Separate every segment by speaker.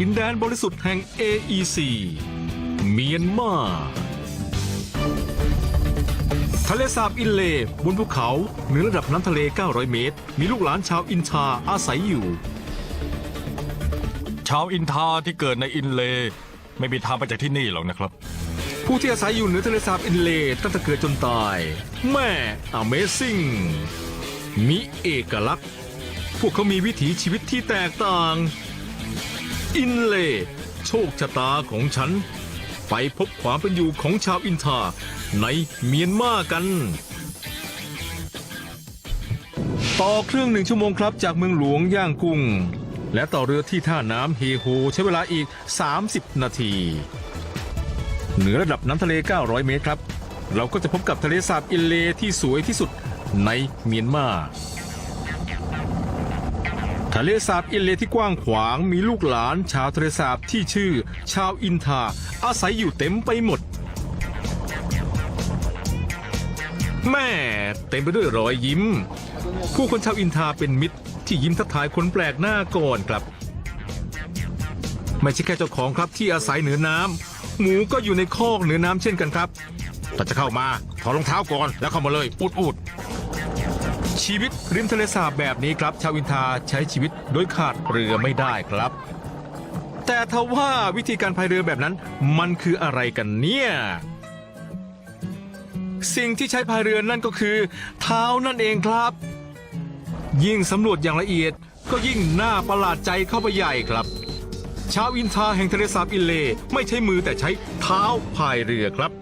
Speaker 1: ดินแดนบริสุทธิ์แห่ง AEC เมียนมาทะเลสาบอินเลย์บนภูเขาเหนือระดับน้ำทะเล 900 เมตร มีลูกหลานชาวอินทาอาศัยอยู่
Speaker 2: ชาวอินทาที่เกิดในอินเลย์ไม่มีทางไปจากที่นี่หรอกนะครับ
Speaker 1: ผู้ที่อาศัยอยู่เหนือทะเลสาบอินเลย์ตั้งแต่เกิดจนตาย แม่ Amazing มีเอกลักษณ์ พวกเขามีวิถีชีวิตที่แตกต่าง อินเล โชคชะตาของฉัน ไปพบความเป็นอยู่ของชาวอินทาในเมียนมากัน ต่อเครื่องหนึ่งชั่วโมงครับจากเมืองหลวงย่างกุ้ง และต่อเรือที่ท่าน้ำเฮโฮใช้เวลาอีก 30 นาที เหนือระดับน้ำทะเล 900 เมตรครับ เราก็จะพบกับทะเลสาบอินเลที่สวยที่สุดในเมียนมา ทะเลสาบอินเลที่กว้างขวางมีลูกหลานชาวทะเลสาบที่ชื่อ ชาวอินทาอาศัยอยู่เต็มไปหมด แม่เต็มไปด้วยรอยยิ้ม ผู้คนชาวอินทาเป็นมิตร ที่ยิ้มทักทายคนแปลกหน้าก่อนครับ ไม่ใช่แค่เจ้าของครับที่อาศัยเหนือน้ำหมูก็อยู่ในคอกเหนือน้ำเช่นกันครับถ้าจะเข้ามาถอดรองเท้าก่อนแล้วเข้ามาเลยอุดอุด ชีวิตริมทะเลสาบแบบนี้ครับ ชาวอินทาใช้ชีวิตโดยขาดเรือไม่ได้ครับ แต่ทว่าวิธีการพายเรือแบบนั้น มันคืออะไรกันเนี่ยสิ่งที่ใช้พายเรือนั่นก็คือ เท้านั่นเองครับ ยิ่งสำรวจอย่างละเอียดก็ยิ่งน่าประหลาดใจเข้าไปใหญ่ครับ ชาวอินทาแห่งทะเลสาบอิเล ไม่ใช้มือแต่ใช้เท้าพายเรือครับ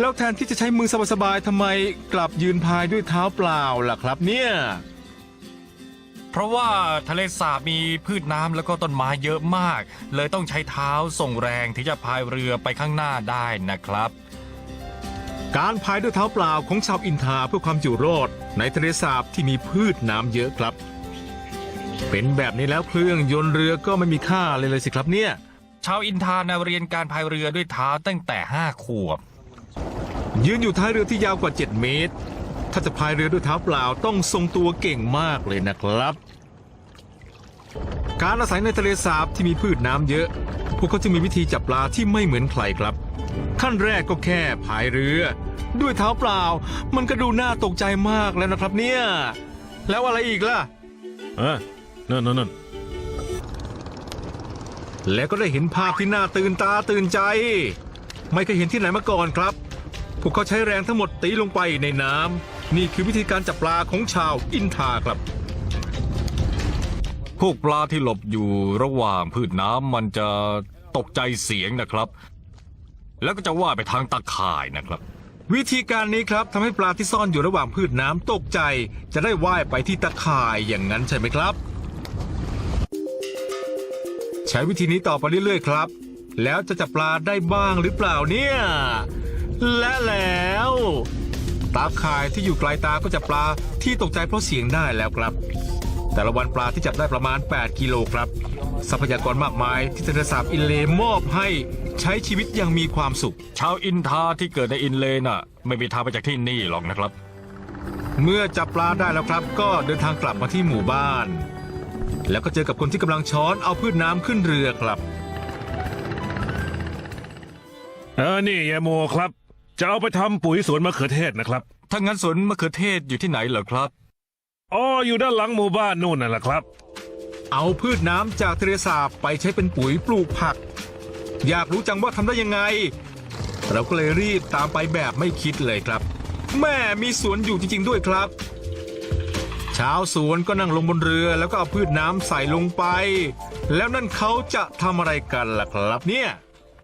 Speaker 1: แล้วแทนที่จะใช้มือสบายๆทำไมกลับยืนพายด้วยเท้าเปล่าล่ะครับเนี่ย
Speaker 2: เพราะว่าทะเลสาบมีพืชน้ำแล้วก็ต้นไม้เยอะมาก เลยต้องใช้เท้าส่งแรงที่จะพายเรือไปข้างหน้าได้นะครับ
Speaker 1: การพายด้วยเท้าเปล่าของชาวอินทาเพื่อความอยู่รอดในทะเลสาบที่มีพืชน้ำเยอะครับ เป็นแบบนี้แล้วเครื่องยนต์เรือก็ไม่มีค่าเลยเลยสิครับเนี่ย
Speaker 2: ชาวอินทานะเรียนการพายเรือด้วยเท้าตั้งแต่ห้าขวบ
Speaker 1: ยืนอยู่ท้ายเรือที่ยาวกว่า 7 เมตร ถ้าจะพายเรือด้วยเท้าเปล่าต้องทรงตัวเก่งมากเลยนะครับ การอาศัยในทะเลสาบที่มีพืชน้ำเยอะ พวกเขาจะมีวิธีจับปลาที่ไม่เหมือนใครครับ ขั้นแรกก็แค่พายเรือ ด้วยเท้าเปล่า มันก็ดูน่าตกใจมากแล้วนะครับเนี่ย แล้วอะไรอีกล่ะ
Speaker 3: เออนั่นนั่นนั่น
Speaker 1: และก็ได้เห็นภาพที่น่าตื่นตาตื่นใจ ไม่เคยเห็นที่ไหนมาก่อนครับ พวกเขาใช้แรงทั้งหมดตีลงไปในน้ำนี่คือวิธีการจับปลาของชาวอินทาครับ
Speaker 2: พวกปลาที่หลบอยู่ระหว่างพืชน้ำมันจะตกใจเสียงนะครับ แล้วก็จะว่ายไปทางตะข่ายนะครับ
Speaker 1: วิธีการนี้ครับทำให้ปลาที่ซ่อนอยู่ระหว่างพืชน้ำตกใจ จะได้ว่ายไปที่ตะข่ายอย่างนั้นใช่ไหมครับ ใช้วิธีนี้ต่อไปเรื่อยๆครับ แล้วจะจับปลาได้บ้างหรือเปล่าเนี่ย และแล้ว ตาข่ายที่อยู่ไกลตาก็จับปลาที่ตกใจเพราะเสียงได้แล้วครับ แต่ละวันปลาที่จับได้ประมาณ 8 กิโลครับ ทรัพยากรมากมายที่ทะเลสาบอินเลย์มอบให้ใช้ชีวิตอย่างมีความสุข
Speaker 2: ชาวอินทาที่เกิดในอินเลย์น่ะ ไม่มีทางไปจากที่นี่หรอกนะครับ
Speaker 1: เมื่อจับปลาได้แล้วครับ ก็เดินทางกลับมาที่หมู่บ้าน แล้วก็เจอกับคนที่กำลังช้อนเอาพืชน้ำขึ้นเรือครับ
Speaker 3: เออนี่ยายโมครับ จะเอาไปทำปุ๋ยสวนมะเขือเทศนะครับ
Speaker 2: ถ้างั้นสวนมะเขือเทศอยู่ที่ไหนเหรอครับ
Speaker 3: อ๋ออยู่ด้านหลังหมู่บ้านนู่นน่ะแหละครับ
Speaker 1: เอาพืชน้ำจากทะเลสาบไปใช้เป็นปุ๋ยปลูกผัก อยากรู้จังว่าทำได้ยังไง เราก็เลยรีบตามไปแบบไม่คิดเลยครับ แม่มีสวนอยู่จริง ๆ ด้วยครับ ชาวสวนก็นั่งลงบนเรือแล้วก็เอาพืชน้ำใส่ลงไป แล้วนั่นเขาจะทำอะไรกันล่ะครับเนี่ย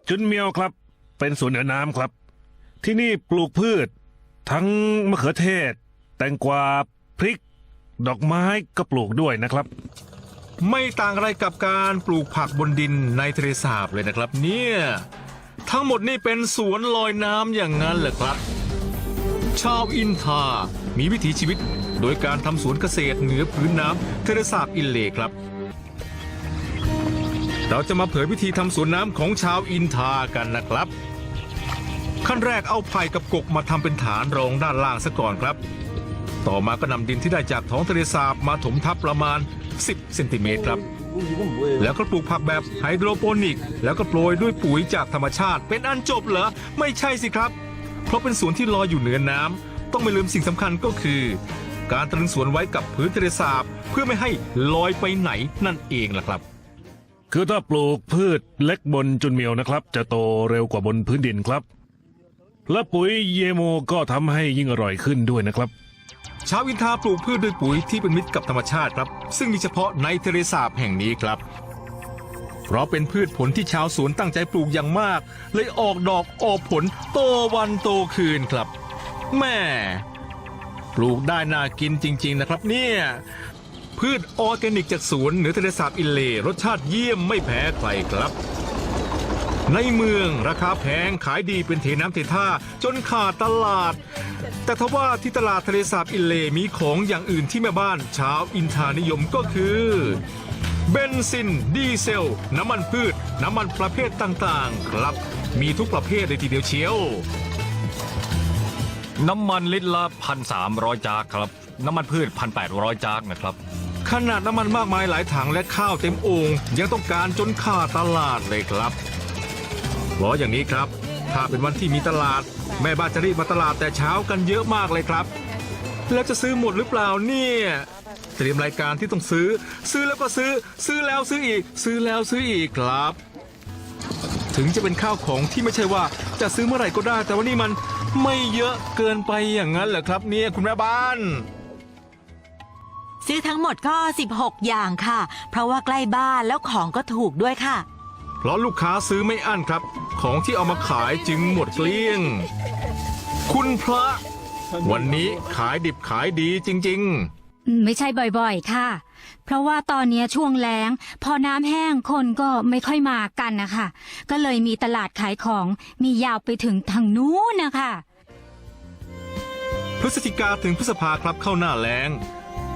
Speaker 3: จุนเมียวครับ เป็นสวนเหนือน้ำครับ ที่นี่ปลูกพืช ทั้งมะเขือเทศ แตงกวาพริก ดอกไม้ก็ปลูกด้วยนะครับ
Speaker 1: ไม่ต่างอะไรกับการปลูกผักบนดินในทะเลสาบเลยนะครับเนี่ยทั้งหมดนี่เป็นสวนลอยน้ำอย่างนั้นเหรอครับ ชาวอินทา มีวิถีชีวิต โดยการทำสวนเกษตรเหนือพื้นน้ำทะเลสาบอินเลครับ เราจะมาเผยวิธีทำสวนน้ำของชาวอินทากันนะครับ ขั้นแรกเอาไผ่กับกกมาทำเป็นฐานรองด้านล่างซะก่อนครับ ต่อมาก็นำดินที่ได้จากท้องทะเลสาบมาถมทับประมาณ 10เซนติเมตรครับแล้วก็ปลูกผักแบบไฮโดรโปนิก แล้วก็โปรยด้วยปุ๋ยจากธรรมชาติ เป็นอันจบเหรอ ไม่ใช่สิครับ เพราะเป็นสวนที่ลอยอยู่เหนือน้ำต้องไม่ลืมสิ่งสำคัญก็คือ การตรึงสวนไว้กับพื้นทะเลสาบ เพื่อไม่ให้ลอยไปไหนนั่นเองล่ะครับ
Speaker 3: คือถ้าปลูกพืชเล็กบนจุนเมียวนะครับ จะโตเร็วกว่าบนพื้นดินครับ และปุ๋ยเยโมก็ทำให้ยิ่งอร่อยขึ้นด้วยนะครับ
Speaker 1: ชาวอินทาปลูกพืชด้วยปุ๋ยที่เป็นมิตรกับธรรมชาติครับ ซึ่งมีเฉพาะในทะเลสาบแห่งนี้ครับ เพราะเป็นพืชผลที่ชาวสวนตั้งใจปลูกอย่างมาก เลยออกดอกออกผลโตวันโตคืนครับแม่ปลูกได้น่ากินจริง ๆ นะครับเนี่ยพืชออร์แกนิกจากสวนเหนือทะเลสาบอินเลรสชาติเยี่ยมไม่แพ้ใครครับ ในเมืองราคาแพงขายดีเป็นเทน้ำเทท่าจนขาดตลาด แต่ทว่าที่ตลาดทะเลสาบอินเลย์มีของอย่างอื่นที่แม่บ้านชาวอินทานิยมก็คือเบนซิน ดีเซล น้ำมันพืช น้ำมันประเภทต่างๆ ครับ มีทุกประเภทเลยทีเดียวเชียว
Speaker 2: น้ำมันลิตรละพันสามร้อยจาร์ครับ น้ำมันพืชพันแปดร้อยจาร์นะครับ
Speaker 1: ขนาดน้ำมันมากมายหลายถังและข้าวเต็มโอ่งยังต้องการจนขาดตลาดเลยครับ เพราะอย่างนี้ครับ ถ้าเป็นวันที่มีตลาด แม่บ้านจะรีบมาตลาดแต่เช้ากันเยอะมากเลยครับ แล้วจะซื้อหมดหรือเปล่าเนี่ยเตรียมรายการที่ต้องซื้อ ซื้อแล้วก็ซื้อ ซื้อแล้วซื้ออีก ซื้อแล้วซื้ออีกครับ ถึงจะเป็นข้าวของที่ไม่ใช่ว่าจะซื้อเมื่อไหร่ก็ได้ แต่ว่านี่มันไม่เยอะเกินไปอย่างนั้นเหรอครับ เนี่ยคุณแม่บ้าน
Speaker 4: ซื้อทั้งหมดก็ 16 อย่างค่ะ เพราะว่าใกล้บ้านแล้วของก็ถูกด้วยค่ะ
Speaker 1: เพราะลูกค้าซื้อไม่อั้นครับ ของที่เอามาขายจึงหมดเกลี้ยง คุณพระ วันนี้ขายดิบขายดีจริง
Speaker 5: ไม่ใช่บ่อยๆ ค่ะ เพราะว่าตอนเนี้ยช่วงแล้ง พอน้ำแห้งคนก็ไม่ค่อยมากันนะคะ ก็เลยมีตลาดขายของมียาวไปถึงทางนู้นนะคะ
Speaker 1: ๆพฤศจิกาถึงพฤษภาครับเข้าหน้าแล้ง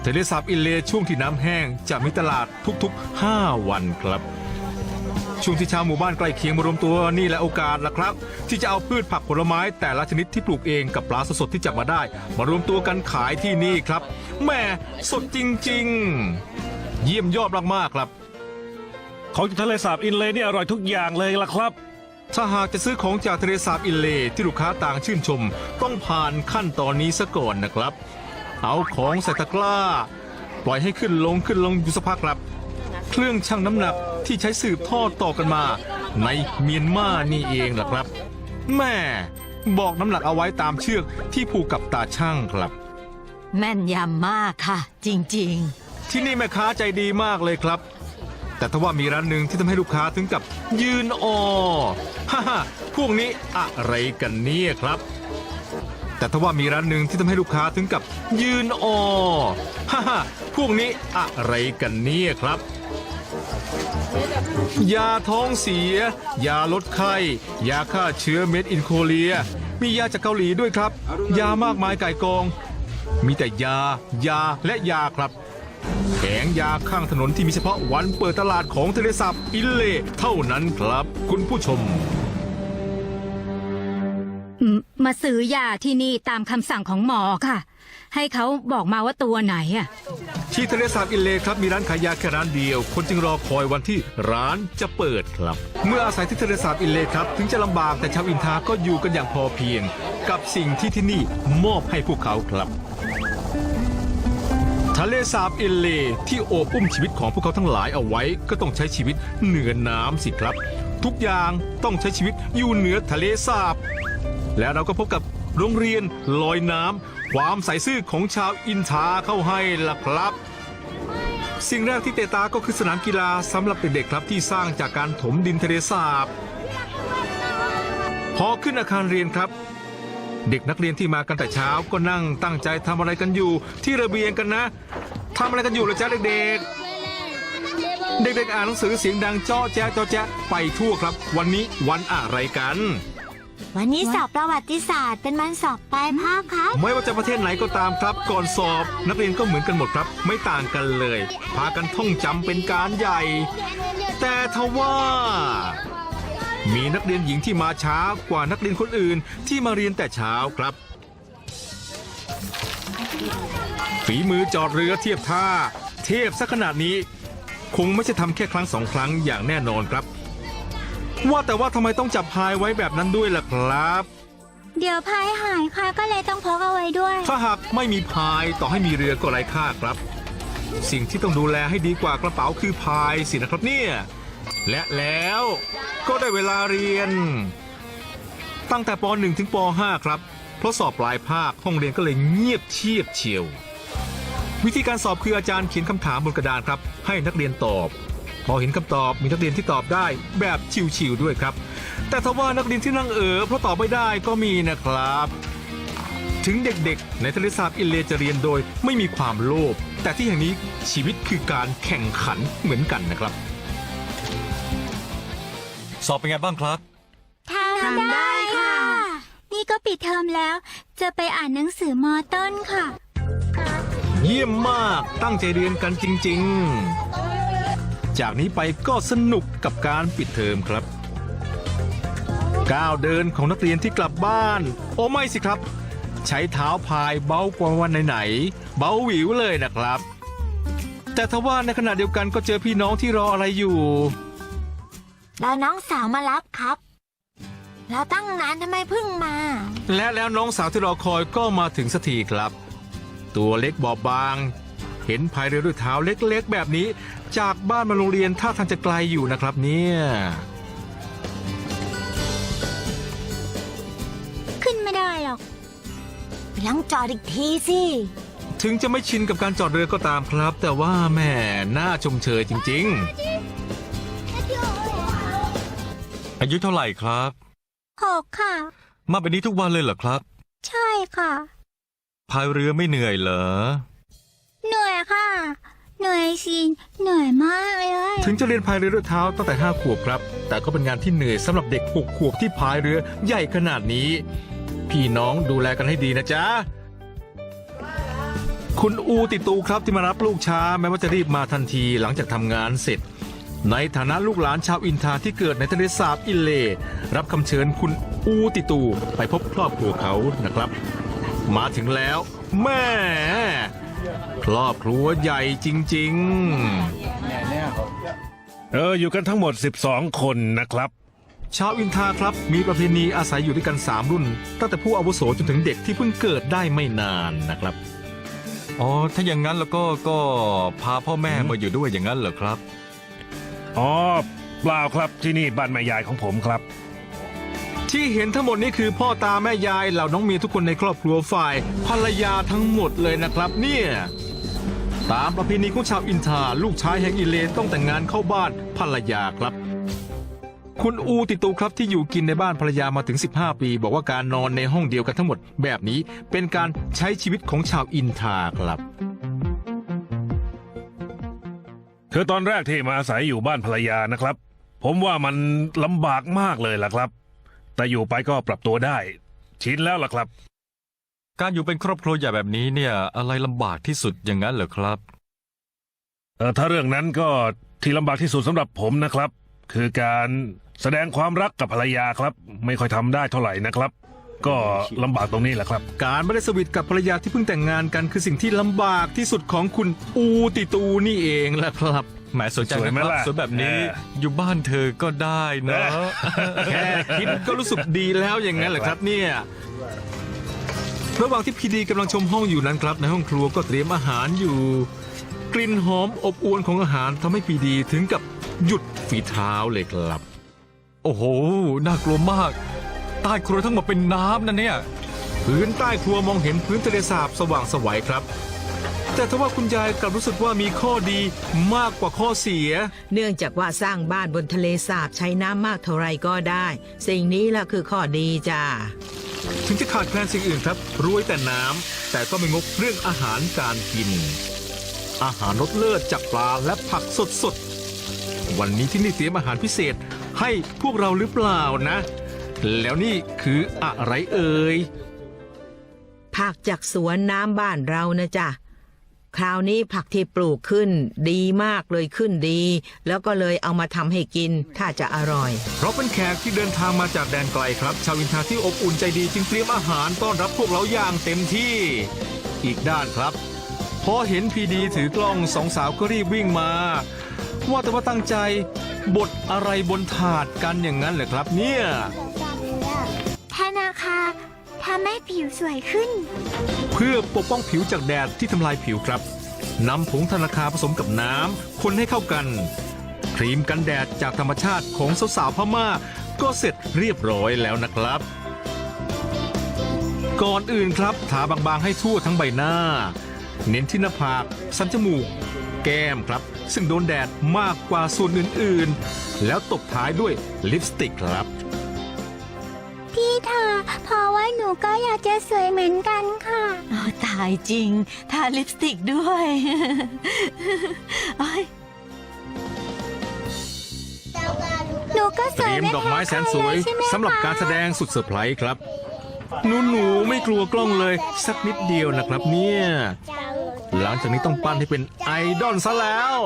Speaker 1: ทะเลสาบอินเลย์ช่วงที่น้ำแห้งจะมีตลาดทุกๆ 5 วันครับ ช่วงที่ชาวหมู่บ้านใกล้เคียงมารวมตัวนี่แหละโอกาสละครับ ที่จะเอาพืชผักผลไม้แต่ละชนิดที่ปลูกเองกับปลาสดๆที่จับมาได้ มารวมตัวกันขายที่นี่ครับแหม่สดจริง ๆ เยี่ยมยอดมากๆครับ
Speaker 3: ของจากทะเลสาบอินเลย์นี่อร่อยทุกอย่างเลยล่ะครับ
Speaker 1: ถ้าหากจะซื้อของจากทะเลสาบอินเลย์ที่ลูกค้าต่างชื่นชม ต้องผ่านขั้นตอนนี้ซะก่อนนะครับ เอาของใส่ตะกร้า ปล่อยให้ขึ้นลงขึ้นลงอยู่สักพักครับ เครื่องชั่งน้ำหนัก ที่ใช้สืบทอดต่อกันมา ในเมียนมานี่เองล่ะครับ แม่บอกน้ำหนักเอาไว้ตามเชือกที่ผูกกับตาช่างครับ
Speaker 4: แม่นยำมากค่ะ จริง
Speaker 1: ที่นี่แม่ค้าใจดีมากเลยครับ แต่ถ้าว่ามีร้านหนึ่งที่ทำให้ลูกค้าถึงกับยืนออฮ่าฮ่าพวกนี้อะไรกันเนี่ยครับ แต่ถ้าว่ามีร้านหนึ่งที่ทำให้ลูกค้าถึงกับยืนออฮ่าฮ่าพวกนี้อะไรกันเนี่ยครับ ยาท้องเสีย ยาลดไข้ ยาฆ่าเชื้อเม็ดอินโคเลีย มียาจากเกาหลีด้วยครับ ยามากมายไก่กอง มีแต่ยา ยาและยาครับแผงยาข้างถนนที่มีเฉพาะวันเปิดตลาดของเทเลสาบอินเลย์เท่านั้นครับ คุณผู้ชม
Speaker 5: มมาซื้อยาที่นี่ตามคำสั่งของหมอค่ะ ให้เขาบอกมาว่าตัวไหนอะ
Speaker 1: ที่ทะเลสาบอินเลครับมีร้านขายยาแค่ร้านเดียว คนจึงรอคอยวันที่ร้านจะเปิดครับ เมื่ออาศัยที่ทะเลสาบอินเลครับ ถึงจะลำบากแต่ชาวอินทาก็อยู่กันอย่างพอเพียง กับสิ่งที่ที่นี่มอบให้พวกเขาครับ ทะเลสาบอินเลที่โอบอุ้มชีวิตของพวกเขาทั้งหลายเอาไว้ ก็ต้องใช้ชีวิตเหนือน้ำสิครับ ทุกอย่างต้องใช้ชีวิตอยู่เหนือทะเลสาบ และเราก็พบกับ โรงเรียนลอยน้ำความใสซื่อของชาวอินทาเข้าให้ล่ะครับ สิ่งแรกที่เตะตาก็คือสนามกีฬาสำหรับเด็กๆครับที่สร้างจากการถมดินทะเลสาบพอขึ้นอาคารเรียนครับ เด็กนักเรียนที่มากันแต่เช้าก็นั่งตั้งใจทำอะไรกันอยู่ ที่ระเบียงกันนะทำอะไรกันอยู่ล่ะจ๊ะเด็กๆเด็กๆอ่านหนังสือเสียงดังจ้อแจ๊จ้อแจ๊ไปทั่วครับ วันนี้วันอะไรกัน
Speaker 6: วันนี้สอบประวัติศาสตร์เป็นวันสอบปลายภาคครับ
Speaker 1: ไม่ว่าจะประเทศไหนก็ตามครับ ก่อนสอบ นักเรียนก็เหมือนกันหมดครับ ไม่ต่างกันเลย พากันท่องจำเป็นการใหญ่ แต่ทว่า มีนักเรียนหญิงที่มาช้ากว่านักเรียนคนอื่นที่มาเรียนแต่เช้าครับ ฝีมือจอดเรือเทียบท่า เทพสักขนาดนี้ คงไม่ใช่ทำแค่ครั้งสองครั้งอย่างแน่นอนครับ ว่าแต่ว่าทำไมต้องจับพายไว้แบบนั้นด้วยล่ะครับ
Speaker 6: เดี๋ยวพายหายค่ะก็เลยต้องพกเอาไว้ด้วย
Speaker 1: ถ้าหากไม่มีพายต่อให้มีเรือก็ไร้ค่าครับ สิ่งที่ต้องดูแลให้ดีกว่ากระเป๋าคือพายสินะครับเนี่ย และแล้วก็ได้เวลาเรียน ตั้งแต่ป .1 ถึงป .5 ครับ เพราะสอบปลายภาคห้องเรียนก็เลยเงียบเชียบเชียว วิธีการสอบคืออาจารย์เขียนคำถามบนกระดานครับ ให้นักเรียนตอบ พอเห็นคำตอบมีนักเรียนที่ตอบได้แบบชิวๆด้วยครับ แต่ถ้าว่านักเรียนที่นั่งเออเพราะตอบไม่ได้ก็มีนะครับ ถึงเด็กๆ ในทะเลสาบอินเลจะเรียนโดยไม่มีความโลภแต่ที่แห่งนี้ชีวิตคือการแข่งขันเหมือนกันนะครับ
Speaker 2: สอบเป็นไงบ้างครับ
Speaker 6: ทำได้ค่ะ นี่ก็ปิดเทอมแล้ว จะไปอ่านหนังสือมอต้นค่ะ
Speaker 1: เยี่ยมมากตั้งใจเรียนกันจริง ๆ จากนี้ไปก็สนุกกับการปิดเทอมครับ ก้าวเดินของนักเรียนที่กลับบ้าน โอ้ไม่สิครับ ใช้เท้าพายเบากว่าวันไหนๆเบาหวิวเลยนะครับ แต่ทว่าในขณะเดียวกันก็เจอพี่น้องที่รออะไรอยู่
Speaker 6: แล้วน้องสาวมารับครับแล้วตั้งนานทำไมเพิ่งมา
Speaker 1: และแล้วน้องสาวที่รอคอยก็มาถึงสักทีครับ ตัวเล็กบอบบาง เห็นพายเรือด้วยเท้าเล็กๆ แบบนี้ จากบ้านมาโรงเรียนท่าทางจะไกลอยู่นะครับเนี่ย
Speaker 6: ขึ้นไม่ได้หรอกลองจอดอีกทีสิ
Speaker 1: ถึงจะไม่ชินกับการจอดเรือก็ตามครับ แต่ว่าแหม่น่าชมเชยจริง
Speaker 2: อายุเท่าไหร่ครับ
Speaker 6: หกค่ะ
Speaker 2: มาแบบนี้ทุกวันเลยเหรอครับ
Speaker 6: ใช่ค่ะ
Speaker 2: พายเรือไม่เหนื่อยเหรอ
Speaker 6: เหนื่อยค่ะ เหนื่อยสิเหนื่อยมากเลย
Speaker 1: ถึงจะเรียนพายเรือด้วยเท้าตั้งแต่ห้าขวบครับ แต่ก็เป็นงานที่เหนื่อยสำหรับเด็กหกขวบที่พายเรือใหญ่ขนาดนี้ พี่น้องดูแลกันให้ดีนะจ๊ะ คุณอูติตูครับที่มารับลูกช้า แม้ว่าจะรีบมาทันทีหลังจากทำงานเสร็จ ในฐานะลูกหลานชาวอินทาที่เกิดในทะเลสาบอินเล รับคำเชิญคุณอูติตูไปพบครอบครัวเขานะครับ มาถึงแล้วแม่ ครอบครัวใหญ่จริง
Speaker 3: เออ อยู่กันทั้งหมด 12 คนนะครับ
Speaker 1: ๆ ชาวอินทาครับ มีประเพณีอาศัยอยู่ด้วยกัน 3 รุ่น ตั้งแต่ผู้อาวุโสจนถึงเด็กที่เพิ่งเกิดได้ไม่นานนะครับ
Speaker 2: อ๋อ ถ้าอย่างนั้นแล้วก็ก็พาพ่อแม่มาอยู่ด้วยอย่างนั้นเหรอครับ
Speaker 3: อ๋อ เปล่าครับที่นี่บ้านแม่ยายของผมครับ
Speaker 1: ที่เห็นทั้งหมดนี้คือพ่อตาแม่ยายเหล่าน้องเมียทุกคนในครอบครัวฝ่ายภรรยาทั้งหมดเลยนะครับ เนี่ยตามประเพณีของชาวอินทาลูกชายแห่งอิเลต้องแต่งงานเข้าบ้านภรรยาครับ คุณอูติตูครับที่อยู่กินในบ้านภรรยามาถึง 15 ปี บอกว่าการนอนในห้องเดียวกันทั้งหมดแบบนี้เป็นการใช้ชีวิตของชาวอินทาครับ
Speaker 3: คือตอนแรกที่มาอาศัยอยู่บ้านภรรยานะครับ ผมว่ามันลำบากมากเลยล่ะครับ แต่อยู่ไปก็ปรับตัวได้ ชินแล้วล่ะครับ
Speaker 2: การอยู่เป็นครอบครัวใหญ่แบบนี้เนี่ยอะไรลำบากที่สุดอย่างนั้นเหรอครับ
Speaker 3: เออถ้าเรื่องนั้นก็ที่ลำบากที่สุดสำหรับผมนะครับ คือการแสดงความรักกับภรรยาครับ ไม่ค่อยทำได้เท่าไหร่นะครับ ก็ลำบากตรงนี้แหละครับ
Speaker 1: การไม่ได้สวีทกับภรรยาที่เพิ่งแต่งงานกันคือสิ่งที่ลำบากที่สุดของคุณอูติตูนี่เองแหละครับ
Speaker 2: แหมสนใจ
Speaker 3: สวย
Speaker 2: นะ
Speaker 3: ไหม
Speaker 2: ครับ
Speaker 3: ล่ะ
Speaker 2: สวยแบบนี้
Speaker 3: เออ
Speaker 2: อยู่บ้านเธอก็ได้เนอะ
Speaker 1: แค่คิดก็รู้สึกดีแล้วอย่างนั้นเหรอครับเนี่ยระหว่างที่พีดีกำลังชมห้องอยู่นั้นครับ ในห้องครัวก็เตรียมอาหารอยู่ กลิ่นหอมอบอวนของอาหารทำให้พีดีถึงกับหยุดฝีเท้าเลยครับ
Speaker 2: โอ้โห น่ากลัวมาก ใต้ครัวทั้งหมดเป็นน้ำนะเนี่ย
Speaker 1: พื้นใต้ครัวมองเห็นพื้นทะเลสาบสว่างไสวัยครับ แต่ทว่าคุณยายกลับรู้สึกว่ามีข้อดีมากกว่าข้อเสีย
Speaker 7: เนื่องจากว่าสร้างบ้านบนทะเลสาบใช้น้ำมากเท่าไรก็ได้ สิ่งนี้แหละคือข้อดีจ้า
Speaker 1: ถึงจะขาดแคลนสิ่งอื่นครับรวยแต่น้ำแต่ก็ไม่งกเรื่องอาหารการกิน อาหารรสเลิศจากปลาและผักสดๆ วันนี้ที่นี่เตรียมอาหารพิเศษให้พวกเราหรือเปล่านะ แล้วนี่คืออะไรเอ่ย
Speaker 7: ผักจากสวนน้ำบ้านเรานะจ๊ะ คราวนี้ผักที่ปลูกขึ้น ดีมากเลยขึ้นดี แล้วก็เลยเอามาทำให้กินถ้าจะอร่อย
Speaker 1: เพราะเป็นแขกที่เดินทางมาจากแดนไกลครับ ชาวอินทาที่อบอุ่นใจดีจึงเตรียมอาหารต้อนรับพวกเราอย่างเต็มที่ อีกด้านครับ พอเห็นพีดีถือกล้องสองสาวก็รีบวิ่งมา ว่าแต่ว่าตั้งใจบดอะไรบนถาดกันอย่างนั้นเหรอครับ เนี่ย
Speaker 6: ธนาคาทำให้ผิวสวยขึ้น
Speaker 1: เพื่อปกป้องผิวจากแดดที่ทำลายผิวครับนำผงธนาคาผสมกับน้ำคนให้เข้ากัน ครีมกันแดดจากธรรมชาติของสาวๆพม่า ก็เสร็จเรียบร้อยแล้วนะครับ ก่อนอื่นครับทาบางๆให้ทั่วทั้งใบหน้า เน้นที่หน้าผากสันจมูก แก้มครับ ซึ่งโดนแดดมากกว่าส่วนอื่นๆ แล้วตบท้ายด้วยลิปสติกครับ
Speaker 6: ธอเพราะว่าหนูก็อยากจะสวยเหมือนกันค่ะ
Speaker 4: โอ้ตายจริง ทาลิปสติกด้วยโอ้ย
Speaker 6: หนูก็ส
Speaker 1: เต
Speaker 6: วย
Speaker 1: รียม
Speaker 6: ไม่
Speaker 1: ดอก
Speaker 6: แพ้
Speaker 1: ไม้แสนสวย
Speaker 6: ใครเลยใช่ไหม
Speaker 1: สำหรับการแสดงสุดเซอร์ไพรส์ครับ หนูหนูๆไม่กลัวกล้องเลย สักนิดเดียวนะครับเนี่ย หลังจากนี้ต้องปั้นให้เป็นไอดอลซะแล้ว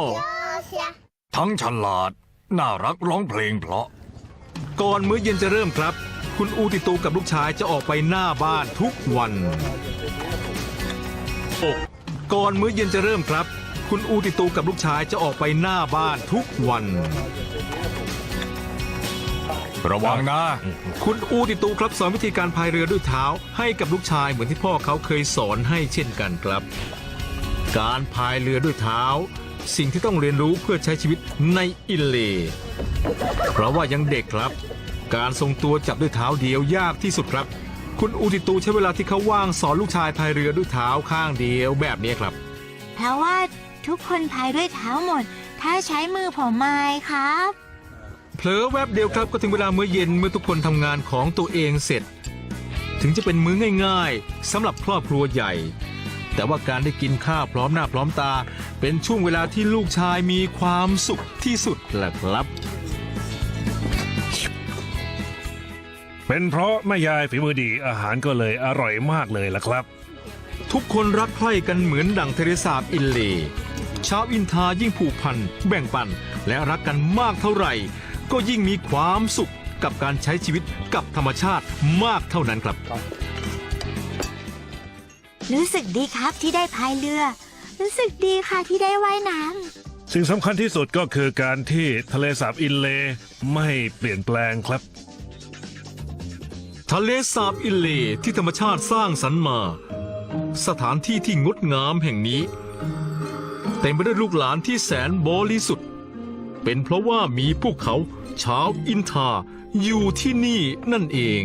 Speaker 2: ทั้งฉลาด น่ารักร้องเพลงเพราะ
Speaker 1: ก่อนมื้อเย็นจะเริ่มครับ คุณอูติตูกับลูกชายจะออกไปหน้าบ้านทุกวันอกก่อนมื้อเย็นจะเริ่มครับ คุณอูติตูกับลูกชายจะออกไปหน้าบ้านทุกวัน
Speaker 2: ระวังนะ
Speaker 1: คุณอูติตูครับสอนวิธีการพายเรือด้วยเท้า ให้กับลูกชายเหมือนที่พ่อเขาเคยสอนให้เช่นกันครับ การพายเรือด้วยเท้า สิ่งที่ต้องเรียนรู้เพื่อใช้ชีวิตในอินเลย์เพราะว่ายังเด็กครับ การทรงตัวจับด้วยเท้าเดียวยากที่สุดครับ คุณอูติตูใช้เวลาที่เขาว่างสอนลูกชายพายเรือด้วยเท้าข้างเดียวแบบนี้ครับ
Speaker 6: เพราะว่าทุกคนพายด้วยเท้าหมด ถ้าใช้มือผมไม่ครับ
Speaker 1: เผลอแวบเดียวครับก็ถึงเวลามื้อเย็นเมื่อทุกคนทำงานของตัวเองเสร็จ ถึงจะเป็นมื้อง่ายๆสำหรับครอบครัวใหญ่ แต่ว่าการได้กินข้าวพร้อมหน้าพร้อมตา เป็นช่วงเวลาที่ลูกชายมีความสุขที่สุดแหละครับ
Speaker 3: เป็นเพราะแม่ยายฝีมือดีอาหารก็เลยอร่อยมากเลยล่ะครับ
Speaker 1: ทุกคนรักใคร่กันเหมือนดั่งเทเรซาอินเลย์ชาวอินทายิ่งผูกพัน แบ่งปัน และรักกันมากเท่าไหร่ ก็ยิ่งมีความสุขกับการใช้ชีวิตกับธรรมชาติมากเท่านั้นครับ
Speaker 6: รู้สึกดีครับที่ได้พายเรือ รู้สึกดีค่ะที่ได้ว่ายน้ำ
Speaker 3: สิ่งสำคัญที่สุดก็คือการที่ทะเลสาบอินเลย์ไม่เปลี่ยนแปลงครับ
Speaker 1: ทะเลสาบอิเลที่ธรรมชาติสร้างสรรค์มา สถานที่ที่งดงามแห่งนี้ เต็มไปด้วยลูกหลานที่แสนบริสุทธิ์ เป็นเพราะว่ามีพวกเขาชาวอินทาอยู่ที่นี่นั่นเอง